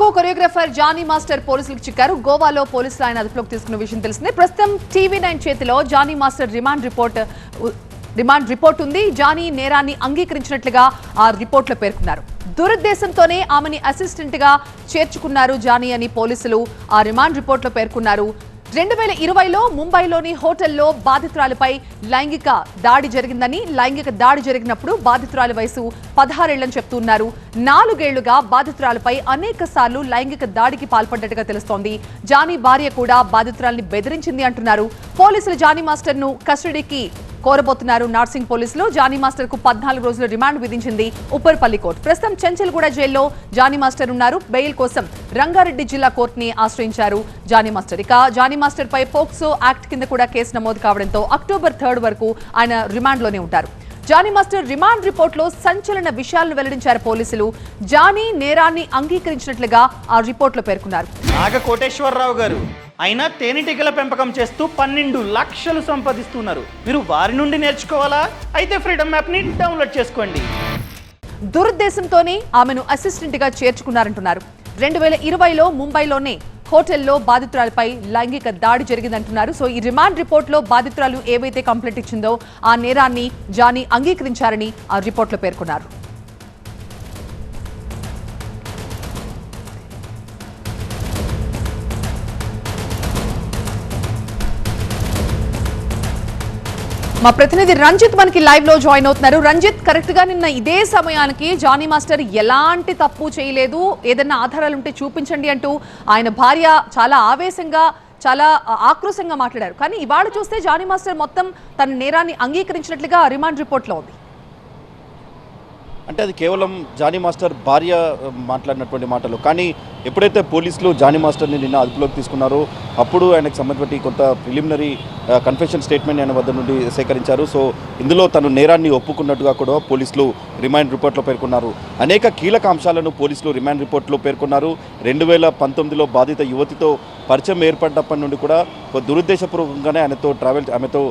కు choreographer Johnny master పోలీసులకు చిక్కారు. గోవాలో పోలీసులు ఆయన అదుపులోకి తీసుకున్న విషయం తెలిసిందే. ప్రస్తుతం టీవీ నైన్ చేతిలో Jani master remand report remand report ఉంది. జానీ నేరాన్ని అంగీకరించినట్లుగా ఆ రిపోర్ట్లో పేర్కొన్నారు. దురుద్దేశంతోనే ఆమెని అసిస్టెంట్గా చేర్చుకున్నారు జానీ అని పోలీసులు ఆ రిమాండ్ రిపోర్ట్లో పేర్కొన్నారు. రెండు వేల ఇరవైలో ముంబైలోని హోటల్లో బాధితురాలిపై లైంగిక దాడి జరిగిందని లైంగిక దాడి జరిగినప్పుడు బాధితురాలి వయసు పదహారేళ్ళని చెప్తున్నారు. నాలుగేళ్ళుగా బాధితురాలపై అనేక సార్లు లైంగిక దాడికి పాల్పడ్డట్టుగా తెలుస్తోంది. జానీ భార్య కూడా బాధితురాల్ని బెదిరించింది అంటున్నారు. పోలీసులు జానీ మాస్టర్ను కస్టడీకి కోరబోతున్నారు నార్సింగ్ పోలీసులు. జానీ మాస్టర్కు పద్నాలుగు రోజులు రిమాండ్ విధించింది ఉప్పర్పల్లి కోర్టు. ప్రస్తుతం చెంచల్గూడ జైల్లో జానీ మాస్టర్ ఉన్నారు. బెయిల్ కోసం రంగారెడ్డి జిల్లా కోర్టుని ఆశ్రయించారు జానీ మాస్టర్. ఇక జానీ మాస్టర్ పై పోక్సో యాక్ట్ కింద కూడా కేసు నమోదు కావడంతో అక్టోబర్ థర్డ్ వరకు ఆయన రిమాండ్లోనే ఉంటారు. జానీ మాస్టర్ రిమాండ్ రిపోర్ట్లో సంచలన విషయాలను వెల్లడించారు పోలీసులు. జానీ నేరాన్ని అంగీకరించినట్లుగా ఆ రిపోర్ట్లో పేర్కొన్నారు. నాగ కోటేశ్వరరావు గారు అయినా తేనెటీగల పెంపకం చేస్తూ పన్నెండు లక్షలు సంపాదిస్తున్నారు. మీరు వారి నుండి నేర్చుకోవాలా? అయితే ఫ్రీడమ్ యాప్ని డౌన్లోడ్ చేసుకోండి. దురుద్దేశంతోనే ఆమెను అసిస్టెంట్గా చేర్చుకున్నారంటున్నారు. రెండు వేల ఇరవైలో ముంబైలోనే హోటల్లో బాధితురాలపై లైంగిక దాడి జరిగిందంటున్నారు. సో ఈ రిమాండ్ రిపోర్ట్లో బాధితురాలు ఏవైతే కంప్లైంట్ ఇచ్చిందో ఆ నేరాన్ని జానీ అంగీకరించారని ఆ రిపోర్ట్లో పేర్కొన్నారు. మా ప్రతినిధి రంజిత్ మనకి లైవ్లో జాయిన్ అవుతున్నారు. రంజిత్ కరెక్ట్గా నిన్న ఇదే సమయానికి జానీ మాస్టర్ ఎలాంటి తప్పు చేయలేదు? ఏదైనా ఆధారాలు ఉంటే చూపించండి అంటూ ఆయన భార్య చాలా ఆవేశంగా చాలా ఆక్రోశంగా మాట్లాడారు. కానీ ఇవాళ చూస్తే జానీ మాస్టర్ మొత్తం తన నేరాన్ని అంగీకరించినట్లుగా రిమాండ్ రిపోర్ట్లో ఉంది. అంటే అది కేవలం జానీ మాస్టర్ భార్య మాట్లాడినటువంటి మాటలు. కానీ ఎప్పుడైతే పోలీసులు జానీ మాస్టర్ని నిన్న అదుపులోకి తీసుకున్నారో అప్పుడు ఆయనకు సంబంధించిన కొంత ప్రిలిమినరీ కన్ఫెషన్ స్టేట్మెంట్ ఆయన వద్ద నుండి సేకరించారు. సో ఇందులో తను నేరాన్ని ఒప్పుకున్నట్టుగా కూడా పోలీసులు రిమాండ్ రిపోర్ట్లో పేర్కొన్నారు. అనేక కీలక అంశాలను పోలీసులు రిమాండ్ రిపోర్ట్లో పేర్కొన్నారు. రెండు వేల పంతొమ్మిదిలో బాధిత యువతితో పరిచయం ఏర్పడ్డప్పటి నుండి కూడా ఒక దురుద్దేశపూర్వకంగానే ఆయనతో ట్రావెల్ ఆమెతో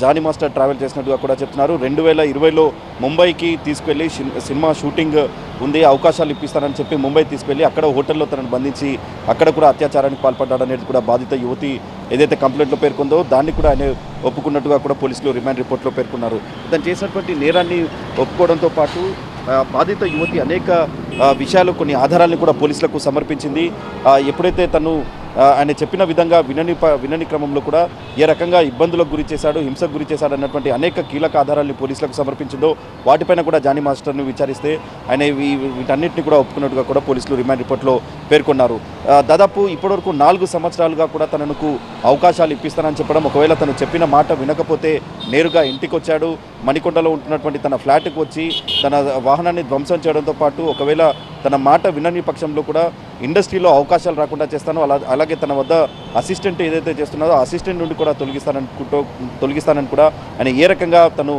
జానీ మాస్టర్ ట్రావెల్ చేసినట్టుగా కూడా చెప్తున్నారు. రెండు వేల ఇరవైలో ముంబైకి తీసుకెళ్ళి సిన్- సినిమా షూటింగ్ ఉంది అవకాశాలు ఇప్పిస్తానని చెప్పి ముంబై తీసుకెళ్ళి అక్కడ హోటల్లో తనను బంధించి అక్కడ కూడా అత్యాచారానికి పాల్పడ్డాడనేది కూడా బాధిత యువతి ఏదైతే కంప్లైంట్లో పేర్కొందో దాన్ని కూడా ఆయన ఒప్పుకున్నట్టుగా కూడా పోలీసులు రిమాండ్ రిపోర్ట్లో పేర్కొన్నారు. తను చేసినటువంటి నేరాన్ని ఒప్పుకోవడంతో పాటు బాధిత యువతి అనేక విషయాలు కొన్ని ఆధారాలను కూడా పోలీసులకు సమర్పించింది. ఎప్పుడైతే తను ఆయన చెప్పిన విధంగా వినని వినని క్రమంలో కూడా ఏ రకంగా ఇబ్బందులకు గురి చేశాడు హింసకు గురి చేశాడు అన్నటువంటి అనేక కీలక ఆధారాలను పోలీసులకు సమర్పించిందో వాటిపైన కూడా జానీ మాస్టర్ను విచారిస్తే ఆయన వీ- వీటన్నిటిని కూడా ఒప్పుకున్నట్టుగా కూడా పోలీసులు రిమాండ్ రిపోర్ట్లో పేర్కొన్నారు. దాదాపు ఇప్పటివరకు నాలుగు సంవత్సరాలుగా కూడా తనకు అవకాశాలు ఇప్పిస్తానని చెప్పడం ఒకవేళ తను చెప్పిన మాట వినకపోతే నేరుగా ఇంటికి వచ్చాడు మణికొండలో ఉంటున్నటువంటి తన ఫ్లాట్కి వచ్చి తన వాహనాన్ని ధ్వంసం చేయడంతో పాటు ఒకవేళ తన మాట వినని పక్షంలో కూడా ఇండస్ట్రీలో అవకాశాలు రాకుండా చేస్తాను. అలా అలాగే తన వద్ద అసిస్టెంట్ ఏదైతే చేస్తున్నారో అసిస్టెంట్ నుండి కూడా తొలగిస్తాననుకుంటూ తొలగిస్తానని కూడా ఆయన ఏ రకంగా తను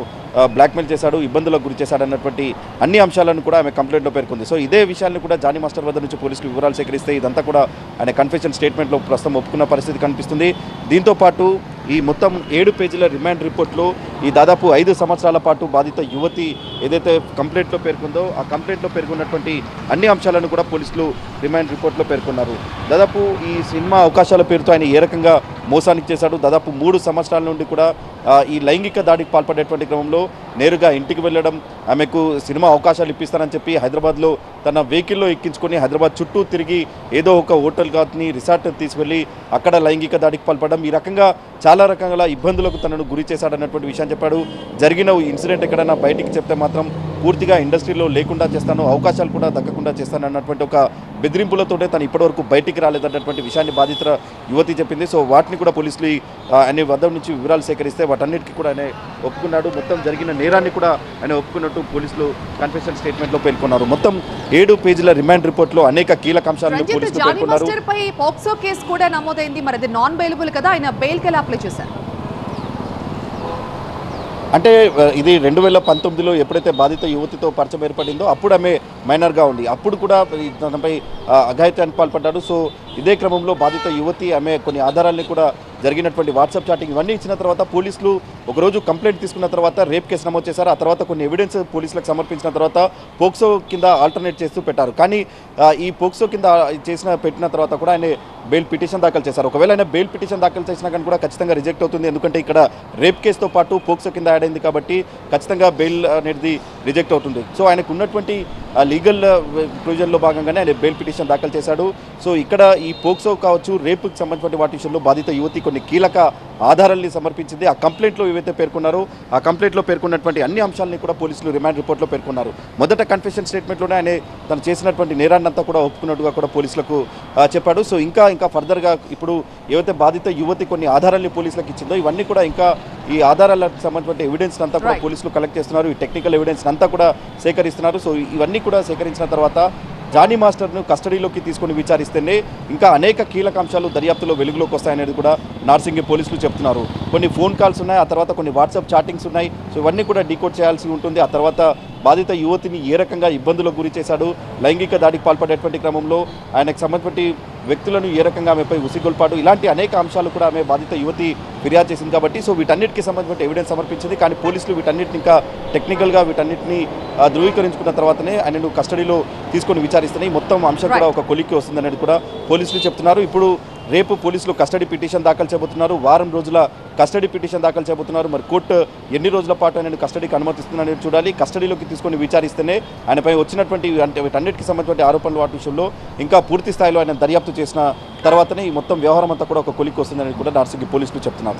బ్లాక్మెయిల్ చేశాడు ఇబ్బందులకు గురి చేశాడు అన్నటువంటి అన్ని అంశాలను కూడా ఆమె కంప్లైంట్లో పేర్కొంది. సో ఇదే విషయాన్ని కూడా జానీ మాస్టర్ వద్ద నుంచి పోలీసులు వివరాలు సేకరిస్తే ఇదంతా కూడా ఆయన కన్ఫెషన్ స్టేట్మెంట్లో ప్రస్తుతం ఒప్పుకున్న పరిస్థితి కనిపిస్తుంది. దీంతో పాటు ఈ మొత్తం ఏడు పేజీల రిమాండ్ రిపోర్ట్లో ఈ దాదాపు ఐదు సంవత్సరాల పాటు బాధిత యువతి ఏదైతే కంప్లైంట్లో పేర్కొందో ఆ కంప్లైంట్లో పేర్కొన్నటువంటి అన్ని అంశాలను కూడా పోలీసులు రిమాండ్ రిపోర్ట్లో పేర్కొన్నారు. దాదాపు ఈ సినిమా అవకాశాల పేరుతో ఆయన ఏ రకంగా మోసానికి చేశాడు దాదాపు మూడు సంవత్సరాల నుండి కూడా ఈ లైంగిక దాడికి పాల్పడేటువంటి క్రమంలో నేరుగా ఇంటికి వెళ్ళడం ఆమెకు సినిమా అవకాశాలు ఇప్పిస్తానని చెప్పి హైదరాబాద్లో తన వెహికల్లో ఎక్కించుకొని హైదరాబాద్ చుట్టూ తిరిగి ఏదో ఒక హోటల్ కాని రిసార్ట్ తీసుకెళ్ళి అక్కడ లైంగిక దాడికి పాల్పడడం ఈ రకంగా చాలా రకాల ఇబ్బందులకు తనను గురి చేశాడన్నటువంటి విషయం చెప్పాడు. జరిగిన ఇన్సిడెంట్ ఎక్కడైనా బయటికి చెప్తే మాత్రం పూర్తిగా ఇండస్ట్రీలో లేకుండా చేస్తాను అవకాశాలు కూడా దక్కకుండా చేస్తాను అన్నటువంటి ఒక బెదిరింపులతోటే తను ఇప్పటివరకు బయటికి రాలేదన్నటువంటి విషయాన్ని బాధిత యువతి చెప్పింది. సో వాటిని కూడా పోలీసులు ఆయన వద్ద నుంచి వివరాలు సేకరిస్తే వాటన్నిటికీ కూడా ఆయన ఒప్పుకున్నాడు. మొత్తం జరిగిన నేరాన్ని కూడా ఆయన ఒప్పుకున్నట్టు పోలీసులు కన్ఫెషన్ స్టేట్మెంట్లో పేర్కొన్నారు. మొత్తం ఏడు పేజీల రిమాండ్ రిపోర్ట్లో అనేక కీలక అంశాలను పోలీసులు పేర్కొన్నారు. పోక్సో కేసు కూడా నమోదైంది. మరి అది నాన్ బెయిలబుల్ కదా? ఆయన బెయిల్కి ఎలా అప్లై చేశారు? అంటే ఇది రెండు వేల పంతొమ్మిదిలో ఎప్పుడైతే బాధిత యువతితో పరిచయం ఏర్పడిందో అప్పుడు ఆమె మైనర్గా ఉంది. అప్పుడు కూడా తనపై అఘాయిత్యానికి పాల్పడ్డాడు. సో ఇదే క్రమంలో బాధిత యువతి ఆమె కొన్ని ఆధారాల్ని కూడా జరిగినటువంటి వాట్సాప్ చాటింగ్ ఇవన్నీ ఇచ్చిన తర్వాత పోలీసులు ఒకరోజు కంప్లైంట్ తీసుకున్న తర్వాత రేప్ కేసు నమోదు చేశారు. ఆ తర్వాత కొన్ని ఎవిడెన్స్ పోలీసులకు సమర్పించిన తర్వాత పోక్సో కింద ఆల్టర్నేట్ చేస్తూ పెట్టారు. కానీ ఈ పోక్సో కింద చేసిన పెట్టిన తర్వాత కూడా ఆయన బెయిల్ పిటిషన్ దాఖలు చేశారు. ఒకవేళ ఆయన బెయిల్ పిటిషన్ దాఖలు చేసినా కానీ కూడా ఖచ్చితంగా రిజెక్ట్ అవుతుంది. ఎందుకంటే ఇక్కడ రేప్ కేసుతో పాటు పోక్సో కింద యాడ్ అయింది కాబట్టి ఖచ్చితంగా బెయిల్ అనేది రిజెక్ట్ అవుతుంది. సో ఆయనకు ఉన్నటువంటి లీగల్ ప్రొవిజన్లో భాగంగానే ఆయన బెయిల్ పిటిషన్ దాఖలు చేశాడు. సో ఇక్కడ ఈ పోక్సో కావచ్చు రేపుకి సంబంధించిన వాటి విషయంలో బాధిత యువతి కొన్ని కీలక ఆధారాల్ని సమర్పించింది. ఆ కంప్లైంట్లో ఏవైతే పేర్కొన్నారో ఆ కంప్లైంట్లో పేర్కొన్నటువంటి అన్ని అంశాలని కూడా పోలీసులు రిమాండ్ రిపోర్ట్లో పేర్కొన్నారు. మొదట కన్ఫెషన్ స్టేట్మెంట్లోనే ఆయన తను చేసినటువంటి నేరాన్ని అంతా కూడా ఒప్పుకున్నట్టుగా కూడా పోలీసులకు చెప్పాడు. సో ఇంకా ఇంకా ఫర్దర్గా ఇప్పుడు ఏవైతే బాధిత యువతి కొన్ని ఆధారాల్ని పోలీసులకు ఇచ్చిందో ఇవన్నీ కూడా ఇంకా ఈ ఆధారాలకు సంబంధించిన ఎవిడెన్స్ అంతా కూడా. పోలీసులు కలెక్ట్ చేస్తున్నారు. ఈ టెక్నికల్ ఎవిడెన్స్ అంతా కూడా సేకరిస్తున్నారు. సో ఇవన్నీ కూడా సేకరించిన తర్వాత జానీ మాస్టర్ను కస్టడీలోకి తీసుకొని విచారిస్తేనే ఇంకా అనేక కీలక అంశాలు దర్యాప్తులో వెలుగులోకి వస్తాయనేది కూడా నార్సింగి పోలీసులు చెప్తున్నారు. కొన్ని ఫోన్ కాల్స్ ఉన్నాయి ఆ తర్వాత కొన్ని వాట్సాప్ చాటింగ్స్ ఉన్నాయి. సో ఇవన్నీ కూడా డీకోడ్ చేయాల్సి ఉంటుంది. ఆ తర్వాత బాధిత యువతిని ఏ రకంగా ఇబ్బందులకు గురి చేశాడు లైంగిక దాడికి పాల్పడేటువంటి క్రమంలో ఆయనకు సంబంధించిన వ్యక్తులను ఏ రకంగా ఆమెపై ఉసిగొల్పాడు? ఇలాంటి అనేక అంశాలు కూడా ఆమె బాధిత యువతి ఫిర్యాదు చేసింది కాబట్టి సో వీటన్నిటికీ సంబంధించిన ఎవిడెన్స్ సమర్పించింది. కానీ పోలీసులు వీటన్నిటిని ఇంకా టెక్నికల్గా వీటన్నిటిని ధృవీకరించుకున్న తర్వాతనే ఆయనను కస్టడీలో తీసుకొని విచారిస్తున్నాయి. మొత్తం అంశం కూడా ఒక కొలిక్కి వస్తుందనేది కూడా పోలీసులు చెప్తున్నారు. ఇప్పుడు రేపు పోలీసులు కస్టడీ పిటిషన్ దాఖలు చేయబోతున్నారు. వారం రోజుల కస్టడీ పిటిషన్ దాఖలు చేయబోతున్నారు. మరి కోర్టు ఎన్ని రోజుల పాటు నేను కస్టడీకి అనుమతిస్తుందని చూడాలి. కస్టడీలోకి తీసుకొని విచారిస్తేనే ఆయనపై వచ్చినటువంటి అంటే వీటన్నిటికీ సంబంధించిన ఆరోపణలు వాటి విషయంలో ఇంకా పూర్తి స్థాయిలో ఆయన దర్యాప్తు చేసిన తర్వాతనే ఈ మొత్తం వ్యవహారం అంతా కూడా ఒక కొలికి వస్తుందని కూడా నార్సింగి పోలీసులు చెప్తున్నారు.